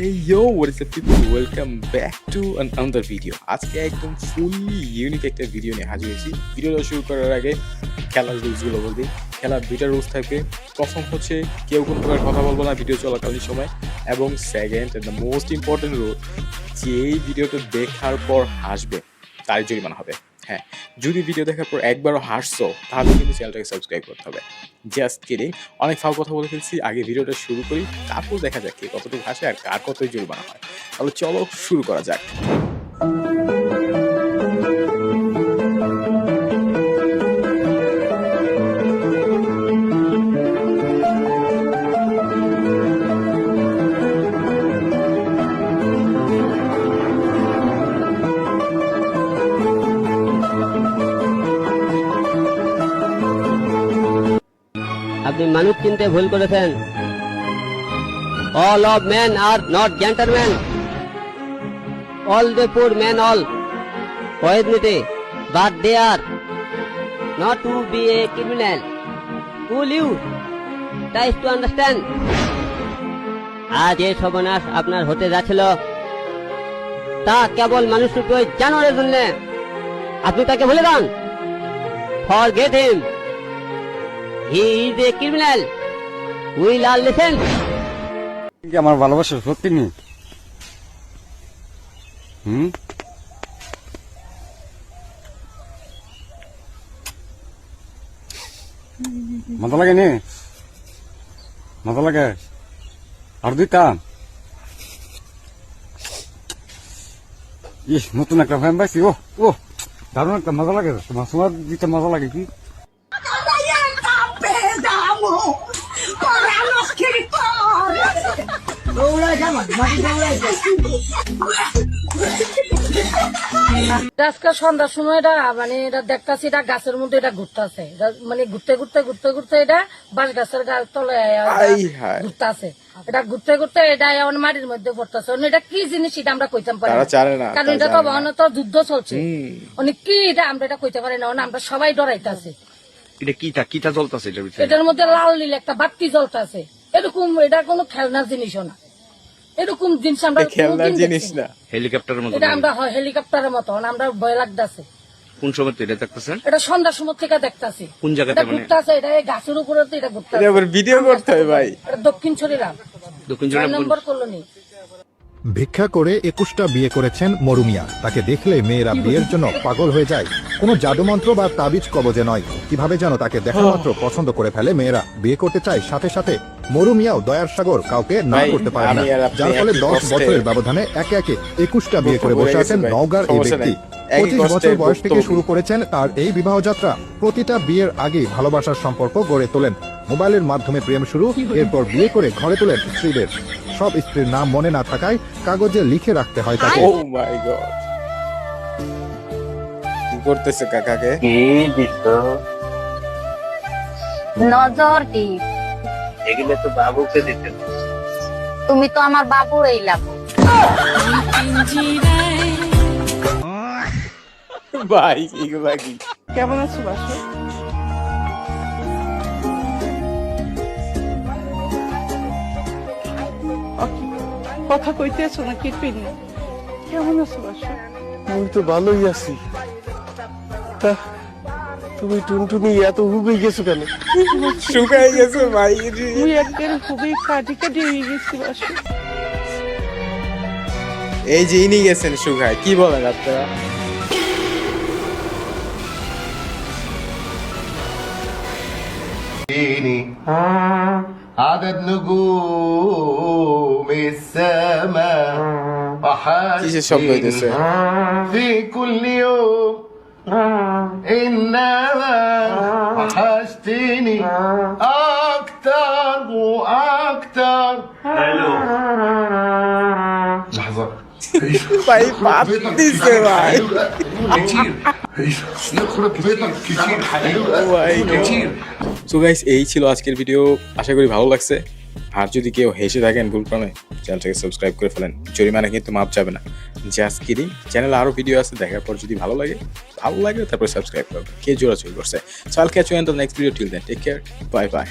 Hey yo, what is up people? Welcome back to another video. আজকে একদম fully unique একটা video নিয়ে হাজির হয়েছি। ভিডিওটা শুরু করার আগে খেলার রুলসগুলো বলতে খেলার দুইটা রুলস থাকবে প্রথম হচ্ছে কেউ কোনো প্রকার কথা বলব না ভিডিও চলাকালীন সময়। এবং second the most important rule এই ভিডিওটা দেখার পর হাসবে তারই জরিমানা হবে। হ্যাঁ যদি ভিডিও দেখার পর একবারও হাসছো, তাহলে কিন্তু চ্যানেলটাকে সাবস্ক্রাইব করতে হবে। জাস্ট কিডিং অনেক ফাও কথা বলে ফেলছি, আগে ভিডিওটা শুরু করি, তারপর দেখা যাক কে কতটুকু হাসে আর কার কতই জরিমানা হয়। তাহলে চলো শুরু করা যাক। আপনি মানুষ চিনতে ভুল করেছেন। All of man are not gentleman all the poor man all ওয়েদনিতে but they are not to be a criminal will you tries to understand আজ এই সর্বনাশ আপনার হতে যাচ্ছিল। তা কেবল মানুষ রূপে জানোয়ারের জন্য। আপনি তাকে ভুলে যান। Forget him he is a আমার ভালোবাসা সত্যি নেই? হুম? মজা লাগে নি? মজা লাগে? আর দুইটা ইস, নতুন একটা ফ্যান পাইছি ও ও দারুণ একটা মজা লাগে। তোমার তোমার দিতে মজা লাগে কি? আজকে সন্ধ্যার সময় এটা মানে এটা দেখতাছি এটা গাছের মধ্যে এটা ঘুরতেছে। মানে ঘুরতে ঘুরতে ঘুরতে ঘুরতে এটা বাঁশ গাছের তলে ঘুরতেছে। এটা ঘুরতে ঘুরতে এটা এখন মাটির মধ্যে পড়তেছে। অন্য এটা কি জিনিস এটা আমরা কইতাম পারি না। কারণ এটা তো তো যুদ্ধ চলছে। অনেক কি এটা আমরা এটা কইতে পারি না। অন্য আমরা সবাই ডরাইতাছি। এটা কিটা কিটা চলতেছে এটার এটার মধ্যে লাল নীল একটা বাতি জ্বলতেছে। এরকম এটা কোনো খেলনার জিনিসও না। এরকম জিনিস আমরা খেলনার জিনিস না। হেলিকপ্টারের মতো এটা আমরা হয় হেলিকপ্টারের মতো আমরা ভয় লাগতেছে কোন সময় তো এটা দেখতেছেন? এটা সন্ধ্যার সময় থেকে দেখতাছি। কোন জায়গাতে এটা মানে? ঘুরতাছে এটা এই গাছের উপরে তো এটা ঘুরতাছে এটা ভিডিও করতে হয় ভাই। এটা দক্ষিণ ছড়িলাম দক্ষিণ জেলার নম্বর কলোনি। ভিক্ষা করে একুশটা বিয়ে করেছেন মরুমিয়া। তাকে দেখলে মেয়েরা বিয়ের জন্য পাগল হয়ে যায়। কোনো জাদুমন্ত্র বা তাবিজ কবজে নয়। কীভাবে যেন তাকে দেখা মাত্র পছন্দ করে ফেলে মেয়েরা। বিয়ে করতে চায় সাথে সাথে মরুমিয়াও দয়ার সাগর কাউকে না করতে পারে না যার ফলে দশ বছরের ব্যবধানে একে একে একুশটা বিয়ে করে বসে আছেন নওগাঁর এই ব্যক্তি। পঁচিশ বছর বয়স থেকে শুরু করেছেন তার এই বিবাহ যাত্রা প্রতিটা বিয়ের আগে ভালোবাসার সম্পর্ক গড়ে তোলেন। মোবাইলের মাধ্যমে প্রেম শুরু এরপর বিয়ে করে ঘরে তোলেন স্ত্রীদের। সব স্ত্রীর নাম মনে না থাকায় কাগজে লিখে রাখতে হয় তাকে। করতেছে কাকাকে? নজর কি এগুলো তো বাবুকে দিতে তুমি তো আমার বাবুর এই লাগো ভাই এগুলা কি কেমন আছো বাসু? কথা কইতে আছো না কেমন আছো বাসু? আমি তো ভালোই আছি। তা তুমি টুনটুনি এত হুগে গেছো কেন শুকাই গেছে ভাই রে। তুই একবারে খুবই কাটি কাটি হয়ে গেছি বাসু এই যে ইনি গেছেন সুখায় কি বলেন আপনারা عدد نجوم السماء কিসের শব্দ হইতেছে في كل يوم أكتر وأكتر لحظة ভাই পাত দিছে ভাই كتير يخرب بيتك كتير كتير সো গাইস এই ছিল আজকের ভিডিও আশা করি ভালো লাগছে আর যদি কেউ হেসে থাকেন ভুল ক্রমে চ্যানেলটাকে সাবস্ক্রাইব করে ফেলেন। জরিমানা কিন্তু মাপ যাবে না। জাস্ট কিডিং চ্যানেলে আরও ভিডিও আছে, দেখার পর যদি ভালো লাগে ভালো লাগে তারপর সাবস্ক্রাইব করবে। কে জোড়া চুরি করছে? চাল catch in the next video till then take care bye bye